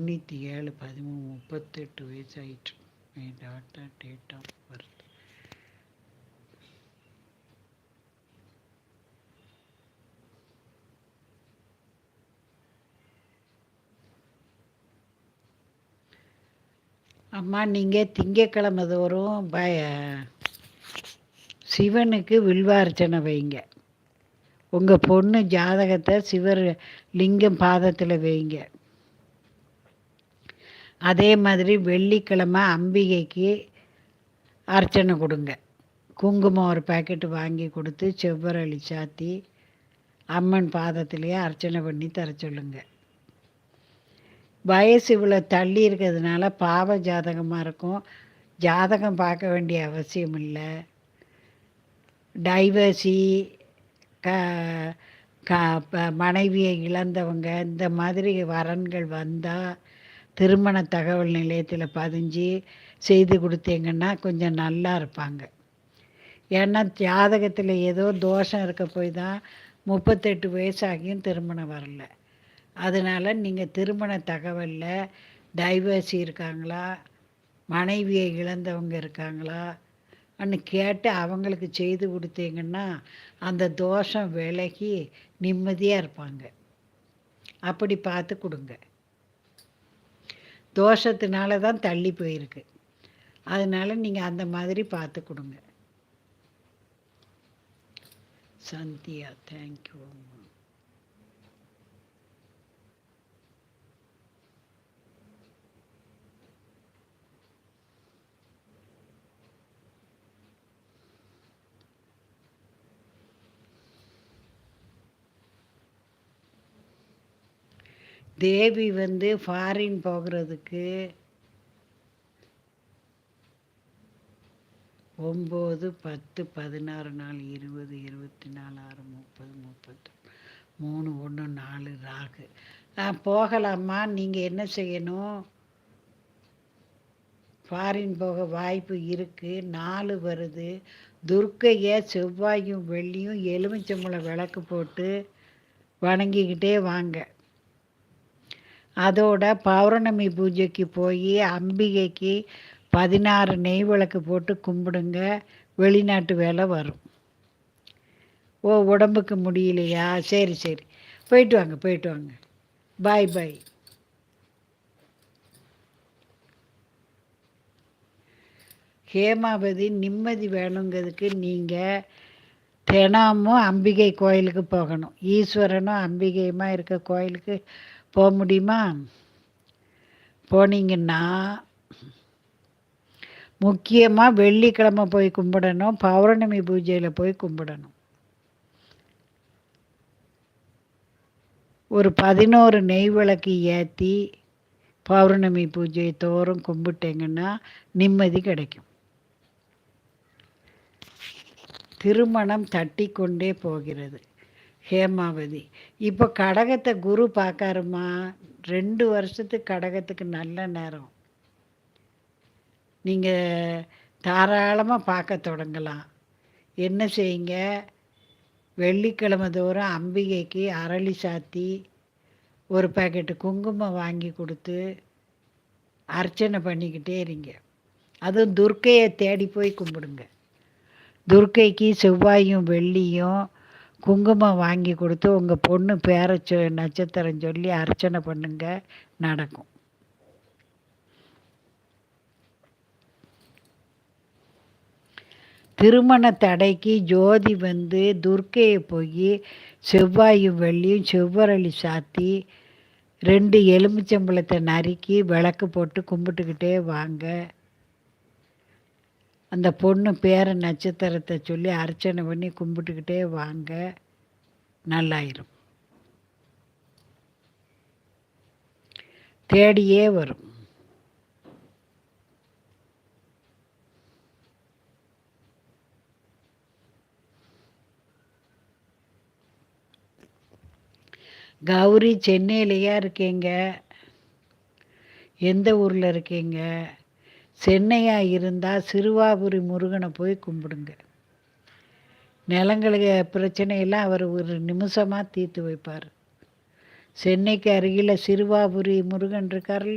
தொண்ணூற்றி ஏழு பதிமூணு முப்பத்தெட்டு வயசு ஆயிட்டு என் டாட்டா டேட் ஆஃப் பர்த். அம்மா நீங்கள் திங்கக்கிழமை தோறும் பய சிவனுக்கு வில்வார்ச்சனை வைங்க. உங்கள் பொண்ணு ஜாதகத்தை சிவர் லிங்கம் பாதத்தில் வைங்க. அதே மாதிரி வெள்ளிக்கிழமை அம்பிகைக்கு அர்ச்சனை கொடுங்க. குங்குமம் ஒரு பேக்கெட்டு வாங்கி கொடுத்து செவ்வரளி சாத்தி அம்மன் பாதத்திலேயே அர்ச்சனை பண்ணி தர சொல்லுங்க. வயசு இவ்வளோ தள்ளி இருக்கிறதுனால பாவ ஜாதகமாக இருக்கும். ஜாதகம் பார்க்க வேண்டிய அவசியம் இல்லை. டைவர்சி க க மனைவியை இழந்தவங்க இந்த மாதிரி வரன்கள் வந்தால் திருமண தகவல் நிலையத்தில் பதிஞ்சு செய்து கொடுத்தீங்கன்னா கொஞ்சம் நல்லா இருப்பாங்க. ஏன்னா ஜாதகத்தில் ஏதோ தோஷம் இருக்க போய் தான் முப்பத்தெட்டு வயசாகியும் திருமணம் வரல. அதனால் நீங்கள் திருமண தகவலில் டைவர்சி இருக்காங்களா? மனைவியை இழந்தவங்க இருக்காங்களா? அன்னு கேட்டு அவங்களுக்கு செய்து கொடுத்தீங்கன்னா அந்த தோஷம் விலகி நிம்மதியாக இருப்பாங்க. அப்படி பார்த்து கொடுங்க. தோஷத்தினால தான் தள்ளி போயிருக்கு. அதனால் நீங்கள் அந்த மாதிரி பார்த்து கொடுங்க. சந்தியா தேங்க்யூ தேவி வந்து ஃபாரின் போகிறதுக்கு ஒம்பது பத்து பதினாறு நாள் இருபது இருபத்தி நாலு ஆறு முப்பது முப்பத்து மூணு ஒன்று நாலு ராகு. போகலாமா? நீங்கள் என்ன செய்யணும்? ஃபாரின் போக வாய்ப்பு இருக்குது நாலு வருது. துர்க்கையை செவ்வாயும் வெள்ளியும் எலுமிச்சம்பழம் விளக்கு போட்டு வணங்கிக்கிட்டே வாங்க. அதோட பௌர்ணமி பூஜைக்கு போய் அம்பிகைக்கு பதினாறு நெய் விளக்கு போட்டு கும்பிடுங்க. வெளிநாட்டு வேலை வரும். ஓ உடம்புக்கு முடியலையா? சரி சரி. போயிட்டு வாங்க போயிட்டு வாங்க. பாய் பாய் ஹேமாவதி நிம்மதி வேணுங்கிறதுக்கு நீங்கள் தினமும் அம்பிகை கோயிலுக்கு போகணும். ஈஸ்வரனும் அம்பிகையுமா இருக்க கோயிலுக்கு போக முடியுமா? போனீங்கன்னா முக்கியமாக வெள்ளிக்கிழமை போய் கும்பிடணும் பௌர்ணமி பூஜையில் போய் கும்பிடணும். ஒரு பதினோரு நெய் விளக்கு ஏற்றி பௌர்ணமி பூஜை தோறும் கும்பிட்டீங்கன்னா நிம்மதி கிடைக்கும். திருமணம் தட்டி கொண்டே போகிறது. ஹேமாவதி. இப்போ கடகத்தை குரு பார்க்காருமா? ரெண்டு வருஷத்துக்கு கடகத்துக்கு நல்ல நேரம். நீங்கள் தாராளமாக பார்க்க தொடங்கலாம். என்ன செய்யுங்க? வெள்ளிக்கிழமை தோறும் அம்பிகைக்கு அரளி சாத்தி ஒரு பேக்கெட்டு குங்குமம் வாங்கி கொடுத்து அர்ச்சனை பண்ணிக்கிட்டே இருங்க. அதுவும் துர்க்கையை தேடி போய் கும்பிடுங்க. துர்க்கைக்கு செவ்வாயும் வெள்ளியும் குங்குமம் வாங்கி கொடுத்து உங்கள் பொண்ணு பேரை சொ நட்சத்திரம் சொல்லி அர்ச்சனை பண்ணுங்க நடக்கும். திருமண தடைக்கு ஜோதி வந்து துர்க்கையை போய் செவ்வாயும் வெள்ளியும் செவ்வரளி சாத்தி ரெண்டு எலுமிச்சம்பழத்தை நறுக்கி விளக்கு போட்டு கும்பிட்டுக்கிட்டே வாங்க. அந்த பொண்ணு பேர நட்சத்திரத்தை சொல்லி அர்ச்சனை பண்ணி கும்பிட்டுக்கிட்டே வாங்க. நல்லாயிரும். தேடியே வரும். கௌரி சென்னையிலையா இருக்கீங்க? எந்த ஊரில் இருக்கீங்க? சென்னையாக இருந்தால் சிறுவாபுரி முருகனை போய் கும்பிடுங்க. நிலங்களுக்கு பிரச்சனையெல்லாம் அவர் ஒரு நிமிஷமாக தீர்த்து வைப்பார். சென்னைக்கு அருகில் சிறுவாபுரி முருகன் இருக்கார்ல